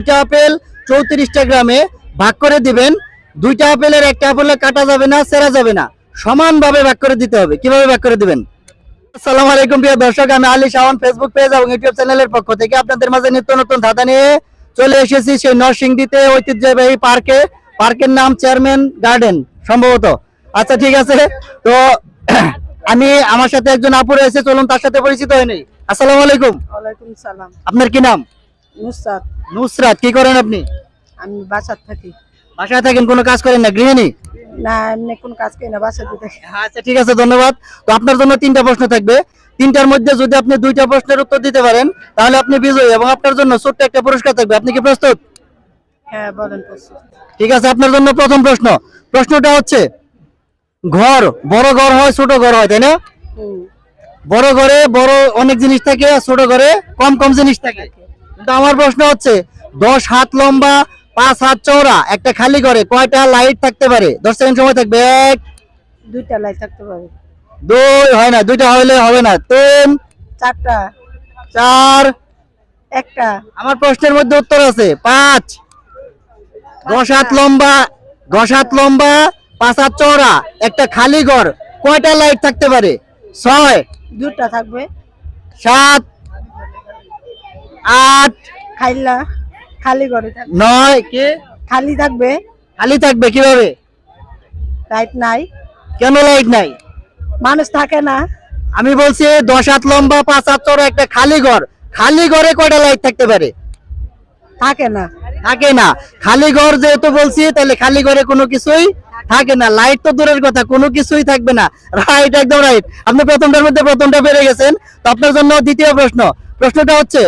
দুইটা আপেল চৌত্রিশটা গ্রামে ভাগ করে দিবেন। দুইটা আপেলের একটা আপেলে কাটা যাবে না সেরা যাবে না। সমানভাবে ভাগ করে দিতে হবে। কীভাবে ভাগ করে দিবেন? আসসালামু আলাইকুম প্রিয় দর্শক আমি আলী শাওন ফেসবুক পেজ এবং ইউটিউব চ্যানেলের পক্ষ থেকে আপনাদের মাঝে নিত্য নতুন ধাঁধা নিয়ে চলে এসেছি সেই নরসিংদীতে ঐতিহ্যবাহী পার্কে। পার্কের নাম চেয়ারম্যান গার্ডেন সম্ভবত। আচ্ছা ঠিক আছে। তো আমি আমার সাথে একজন আপু রয়েছে চলুন তার সাথে পরিচিত হয়নি আসসালামু আলাইকুম। ওয়ালাইকুম সালাম। আপনার কি নাম? নুসরাত। নুসরাত কি করেন আপনি? আমি বাসার থাকি। বাসায় থাকেন কোনো কাজ করেন না গৃহিণী? না এমনি কোন কাজ করি না বাসাতে থাকি। আচ্ছা ঠিক আছে ধন্যবাদ। তো আপনার জন্য তিনটা প্রশ্ন থাকবে। তিনটার মধ্যে যদি আপনি দুইটা প্রশ্নের উত্তর দিতে পারেন তাহলে আপনি বিজয়ী এবং আপনার জন্য ছোট্ট একটা পুরস্কার থাকবে। আপনি কি প্রস্তুত? হ্যাঁ বলেন প্রস্তুত। ঠিক আছে আপনার জন্য প্রথম প্রশ্ন। প্রশ্নটা হচ্ছে ঘর বড় ঘর হয় ছোট ঘর হয় তাই না? বড় ঘরে বড় অনেক জিনিস থাকে আর ছোট ঘরে কম কম জিনিস থাকে। আমার প্রশ্ন হচ্ছে দশ হাত লম্বা পাঁচ হাত চওড়া একটা খালি ঘরে কয়টা লাইট থাকতে পারে? দশ সেকেন্ড সময় থাকবে এক দুইটা লাইট থাকতে পারে। দুই হয় না দুইটা হলে হবে না তিন চারটা। চার একটা। আমার প্রশ্নের মধ্যে উত্তর আছে পাঁচ। দশ হাত লম্বা দশ হাত লম্বা পাঁচ হাত চওড়া একটা খালি ঘর কয়টা লাইট থাকতে পারে? ছয় দুইটা থাকবে। সাত আট খাইলা খালি ঘরে নয় কে? খালি থাকবে। খালি থাকবে কীভাবে? লাইট নাই। কেন লাইট নাই? মানুষ থাকে না। আমি বলছি দশ হাত লম্বা পাঁচ হাত চওড়া একটা খালি ঘর। খালি ঘরে কয়টা লাইট থাকতে পারে? থাকে না। থাকে না। খালি ঘর যেহেতু বলছি তাহলে খালি ঘরে কোনো কিছুই থাকে না। লাইট তো দূরের কথা কোনো কিছুই থাকবে না। রাইট একদম রাইট আপনি প্রথমটার মধ্যে প্রথমটা পেরে গেছেন। তো আপনার জন্য দ্বিতীয় প্রশ্ন। প্রশ্নটা হচ্ছে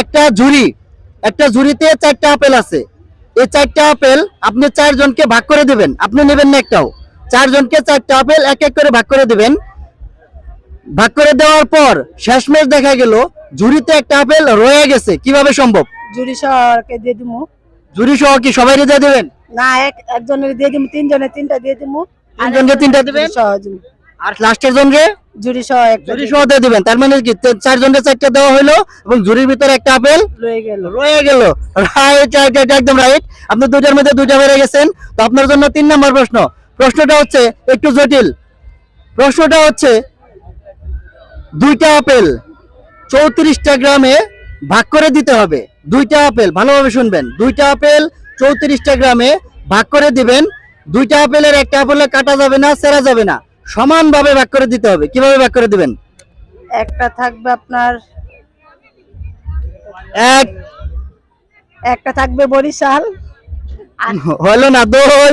একটা ঝুড়ি একটা ঝুড়িতে চারটা আপেল আছে। এই চারটা আপেল আপনি চারজনকে ভাগ করে দিবেন। আপনি নেবেন না একটাও। চারজনকে চারটা আপেল এক এক করে ভাগ করে দিবেন। ভাগ করে দেওয়ার পর শেষমেশ দেখা গেল ঝুড়িতে একটা আপেল রয়ে গেছে। কীভাবে সম্ভব? জুড়ি শহরকে দিয়ে দিমু। ঝুড়ি সহ কি সবাই দিয়ে দিবেন? না এক একজনের দিয়ে দিমু তিনজনের তিনটা দিয়ে দিমু। তিনজনকে তিনটা দিবেন? সহ দিমু। আর লাস্টের জনকে জুড়ি সহ ঝুড়ি সহ দিয়ে দিবেন। তার মানে কি? চারটা দেওয়া হলো এবং ঝুড়ির ভিতরে একটা আপেল লয়ে গেল। রয়ে গেল। রাইট রাইট একদম রাইট আপনি মধ্যে বেড়ে গেছেন। তো আপনার জন্য তিন নম্বর প্রশ্ন। প্রশ্নটা হচ্ছে একটু জটিল। প্রশ্নটা হচ্ছে দুইটা আপেল চৌত্রিশটা গ্রামে ভাগ করে দিতে হবে। দুইটা আপেল ভালোভাবে শুনবেন। দুইটা আপেল চৌত্রিশটা গ্রামে ভাগ করে দিবেন। দুইটা আপেলের একটা আপেলে কাটা যাবে না সেরা যাবে না। সমানভাবে ভাগ করে দিতে হবে। কীভাবে ভাগ করে দিবেন? একটা থাকবে আপনার এক। একটা থাকবে বরিশাল। হলো না দুই।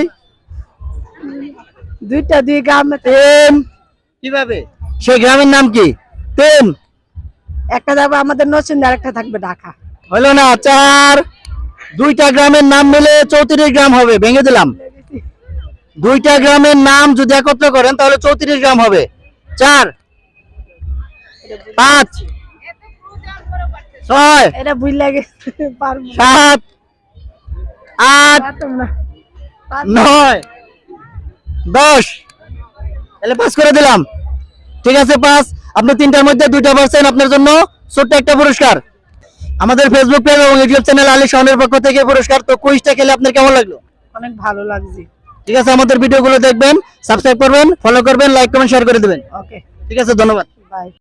দুইটা দুই গ্রাম তিন। কীভাবে? সেই গ্রামের নাম কি? তিন। একটা যাবে আমাদের নরসিংদী আর একটা থাকবে ঢাকা। হলো না চার। দুইটা গ্রামের নাম মিলে চৌত্রিশ গ্রাম হবে ভেঙে দিলাম। দুইটা গ্রামের নাম যদি একত্র করেন তাহলে চৌত্রিশ গ্রাম হবে। চার পাঁচ ছয় এটা বুঝ লাগে সাত আট নয় দশ। তাহলে পাস করে দিলাম। ঠিক আছে পাস আপনি তিনটার মধ্যে দুইটা পার্সেন্ট আপনার জন্য ছোট্ট একটা পুরস্কার। আমাদের ফেসবুক পেজ এবং ইউটিউব চ্যানেল আলী শাওনের পক্ষ থেকে পুরস্কার। তো কুইজটা খেলে আপনার কেমন লাগল? অনেক ভালো লাগছে। ঠিক আছে আমাদের ভিডিওগুলো দেখবেন সাবস্ক্রাইব করবেন ফলো করবেন লাইক কমেন্ট শেয়ার করে দেবেন। ওকে ঠিক আছে ধন্যবাদ। বাই